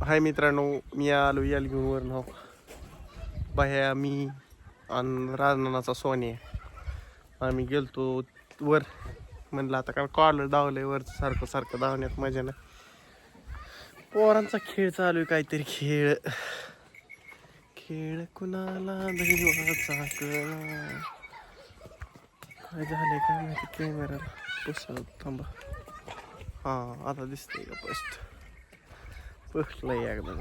हाय मित्रांनो मी आलो याल घेऊन वर नाव. बाह्या मी आणि राजनानाचा सोने. आम्ही गेलतो वर. म्हणलं आता कारण कॉलर धावलंय वरचं सारखं सारखं धावण्यात मजा नाही. पोरांचा खेळ चालू आहे काहीतरी खेळ. खेळ कुणाला दैवाचा कळा काय झालंय काय माहिती? कॅमेराला पुसत थांबा. हां आता दिसतंय का फस्ट पुसलंय एकदा.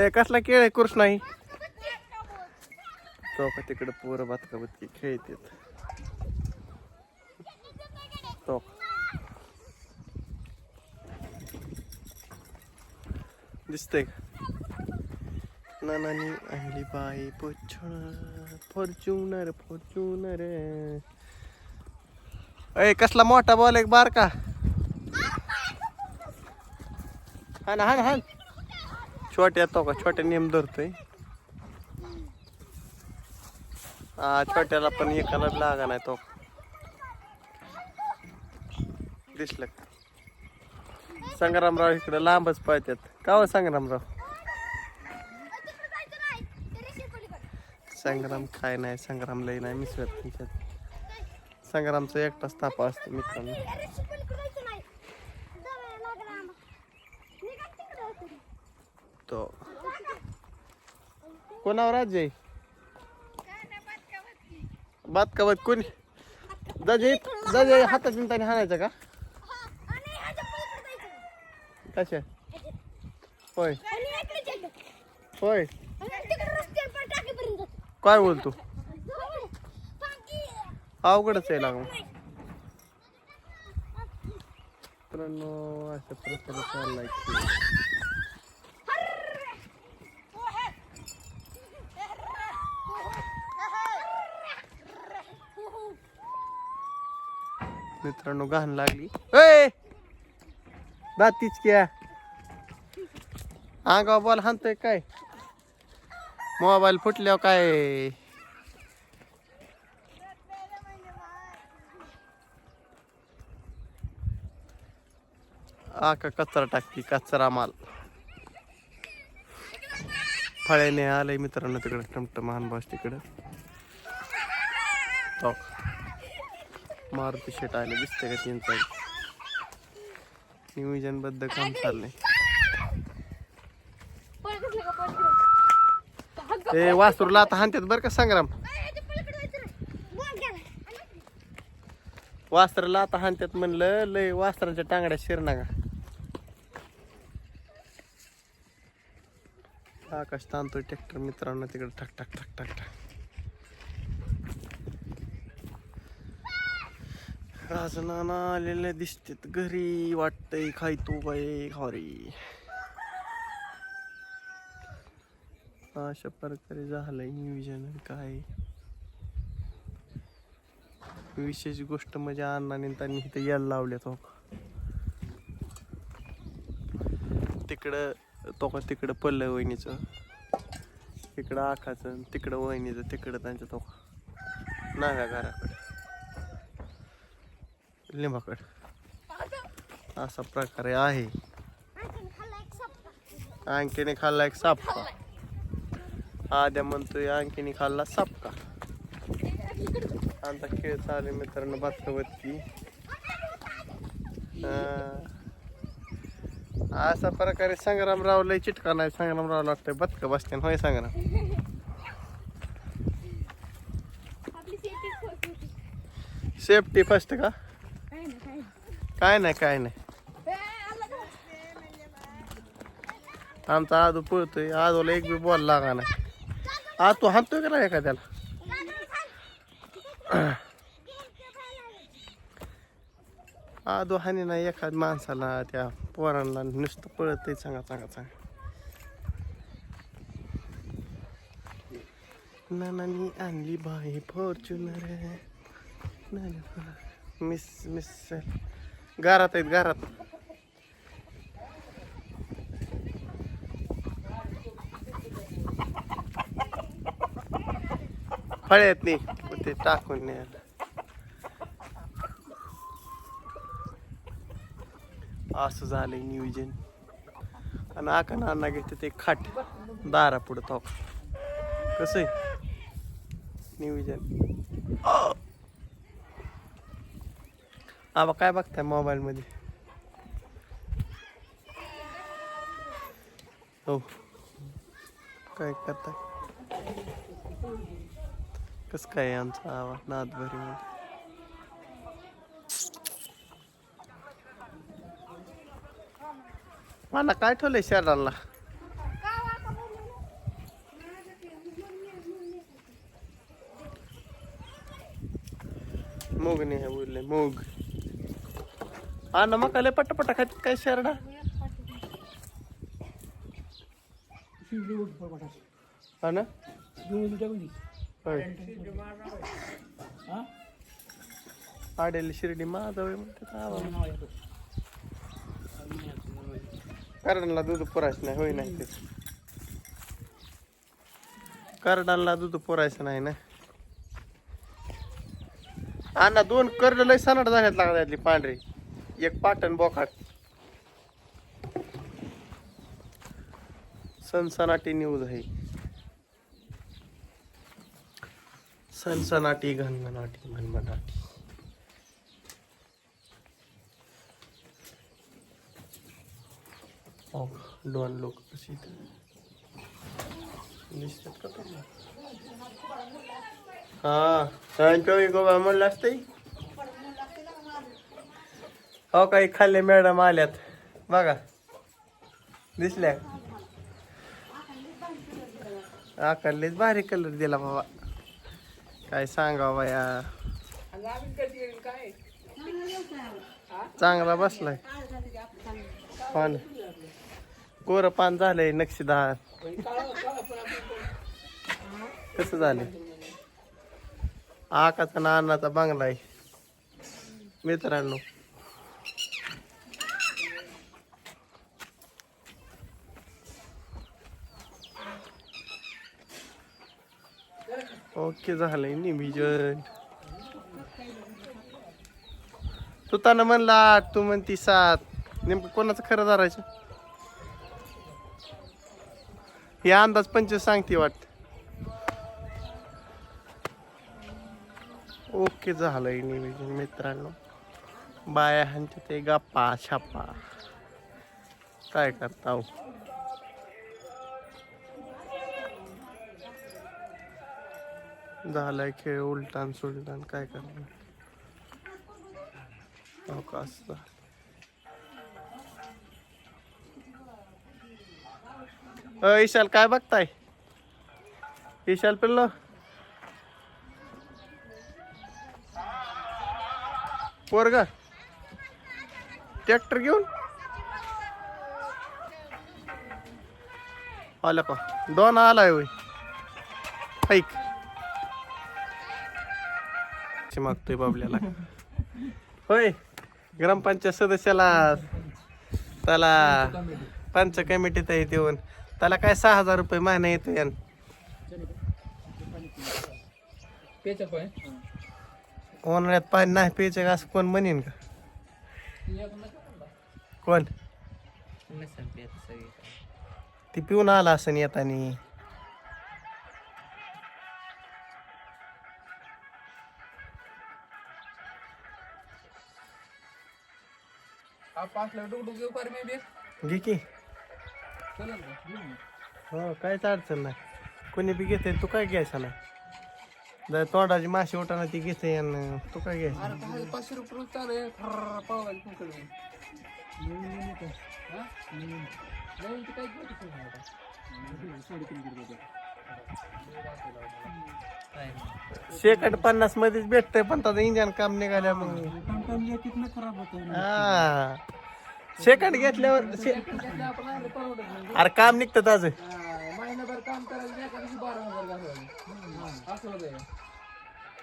ए कसला खेळ आहे कृष्ण नाही चौका तिकडे पोरं बातका बतकी खेळतात तो दिसतंय का? नानानी आणली बाई पुछण फॉर्च्युनर फॉर्च्युनर. अय कसला मोठा बॉल एक बार का हा ना हा ना हा छोट्या तो का? छोट्या नेम धरतोय. हा छोट्याला पण एकाला लागा नाही तो. दिसलं संग्रामराव इकडे लांबच पाहतात का हो संग्रामराव? संग्राम काय नाही संग्राम लय नाही मिसळत. संग्रामचा एकटाच तापा असतो मित्रांनो. तो. कोणावर राज्य आहे बात का बात कोणी? दाजे दाजे हातात निंताने हाणायचं का? कशा? होय. होय. काय बोलतो? अवघडच आहे लागून मित्रांनो अशा प्रकारे चाललाय. मित्रांनो घाण लागली. ए! दातीच क्या अंगावर बॉल हाणतोय काय? मोबाईल फुटल्यावर काय? आका कचरा टाकती कचरा माल. फळ्याने आलंय मित्रांनो तिकडं टमटम महानबास तिकडं. तो. मारुती शेट आले दिसते का त्यांचा? नियोजन बद्द काम चाललंय. ए वासरूला आता हाणतात बरं का संग्राम. वासराला आता हाणतात म्हणलं लय वासराच्या टांगड्या शिरना का आकाश ताणतोय ट्रॅक्टर मित्रांनो तिकडे ठक ठक ठक ठक ठक. राजनाना आलेले दिसतेत. घरी वाटतंय खाय तू बाई खारी अशा प्रकारे झालंय नियोजन काय. विशेष गोष्ट म्हणजे अण्णाने त्यांनी इथं यायला लावल्यात हो. तिकडं तो का तिकडं पल्लं वहिनीचं. तिकडं आखाचं तिकडं वहिनीचं तिकडं त्यांच्या तो नाव्या घराकडे. लिंबाकड. असा प्रकारे आहे. आणखीने खाल्ला एक सापका. आद्या म्हणतोय आणखीने खाल्ला सापका. आमचा खेळ चालू मित्रांनो बातकवरती असा प्रकारे संग्रामराव लय चिटका नाही संग्रामराव लागतोय बदक बसते होय संग्राम? सेफ्टी फर्स्ट का? काय नाही काय नाही. आमचा आदू पळतोय. आदूला एक बी बॉल लागा नाही. आज तू हातोय का नाही एखाद्याला? आदू हानी नाही एखाद माणसाला त्या पोरांना नुसतं पळत चांगा चांगा चांगा नानानी आणली बाई फॉर्च्युनर मिस मिस गारात आहेत घरात. आहेत नाही ते टाकून न्यायला. असं झालंय नियोजन. आणि आका नाना घेते ते खाट दारा पुढं तो. कसं आहे? नियोजन. आबा काय बघताय मोबाईलमध्ये? हो. काय करताय? कस काय आहे आमचा आवाज नादभरी मध्ये मला काय ठेवलंय शहराला मोग नाही बोलले मोग. हा ना मग आले पटापटा खात काय शरडा? हा ना? होय. शिर्डी माझा म्हणतात. आवा करडांना दूध पुरायचं नाही होई नाही ते. करडांना दूध पुरायचं नाही ना. अण्णा दोन करड लय सनाट झाल्यात लागत पांढरी. एक पाटण बोखाट सनसनाटी न्यूज आहे. सनसनाटी घनघनाटी मनमनाटी हो लोक कशी दिसतात का तुम्हाला? हा सांगतो गोबा म्हणलं असते हो काही खाल्ले मॅडम आल्यात. बघा. दिसल्या. आकारलेच भारी कलर दिला बाबा. काय सांगा बाया चांगला बसलाय. पान. कोर पान झालंय नक्षीदार. कसं झालंय आकाचा नानाचा बांगला आहे. मित्रांनो. ओके झालंय निविजन तू त्यानं म्हणला आठ तू म्हणती सात. नेमकं कोणाचं खरं धरायचं? हे अंदाज पंचवीस सांगते वाटत ओके झालंय निवेदन मित्रांनो. बाया ह्यांचे ते गप्पा छापा. काय करता हो? झालाय खेळ उलटान सुलटान काय करणार? हो का अ ईशाल काय बघताय? ईशाल पिल्लो? पोरग? ट्रॅक्टर घेऊन? आला का दोन आलाय होय. ऐक. मागतोय बाबल्याला. होय ग्रामपंचायत सदस्याला त्याला पंच कमिटीत आहे येऊन त्याला काय सहा हजार रुपये महिना येतो यान उन्हाळ्यात पाणी नाही प्यायचं का? असं कोण म्हणेन का? कोण? ती पिऊन आला असं येतानी घे की. हो काहीच अडचण नाही. कोणी बी घेते तू काय घ्यायचं नाही. जर तोंडाची माशी उठाना ती घेते आणि तू काय घ्यायचं पाचशे रुपये चालू आहे. पाव शेकट पन्नास मध्येच भेटतंय पण त्याचं इंजन काम निघाल्या मग हा. शेकट घेतल्यावर शे- अरे काम निघतं ताज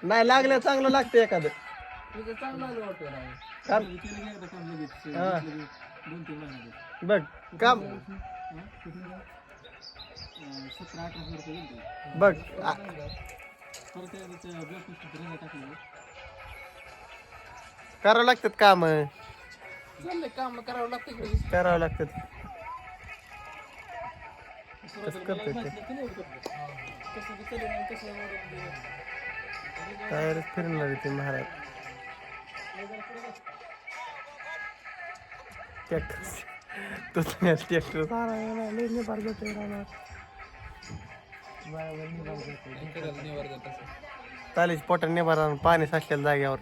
नाही लागलं चांगलं लागतं एखादं. काम हा. बघ काम सतरा अठरा हजार रुपये गेले बघ आ- परत ब्लॉक करावं लागतात काम. चाललंय काम करावं लागतं इकडे करावं लागतात. कसं करते ते? कसं बी चालेल आणि कसं फिरणार आहे ते महाराज ट्रॅक्टर तो ट्रॅक्टर लय लेणी जाते राहणार चालेल पोटात नाही भरा पाणी साचलेलं जाग्यावर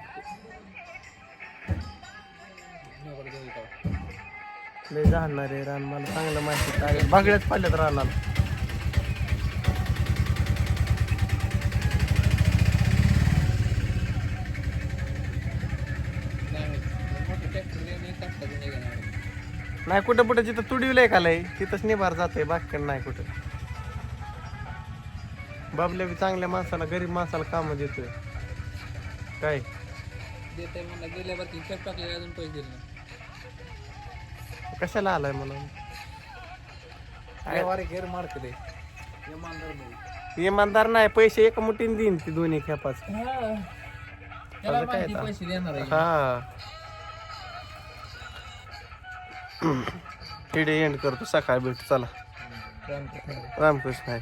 लय जाणार आहे रान मला चांगलं माहिती आहे. बागड्याच पाल्यात रानाला. नाही नाही कुठं कुठं जिथं तुडीवलंय का लय तिथंच निभार जाते बाकी नाही कुठं. बाबल्या बी चांगल्या माणसाला गरीब माणसाला काम देतोय. काय? देताय म्हणलं गेल्यावर ती खेप टाकली अजून पैसे दिले नाही. कशाला आलाय म्हणून? व्यवहार घेर मार्क दे इमानदार नाही. इमानदार नाही पैसे एका मुठीने देईन ती दोन्ही खेपाच. त्याला काय माहिती आता? पैसे देणार आहे. हा. इकडे एंड करतो सकाळी भेटू चला. रामकृष्ण आहे.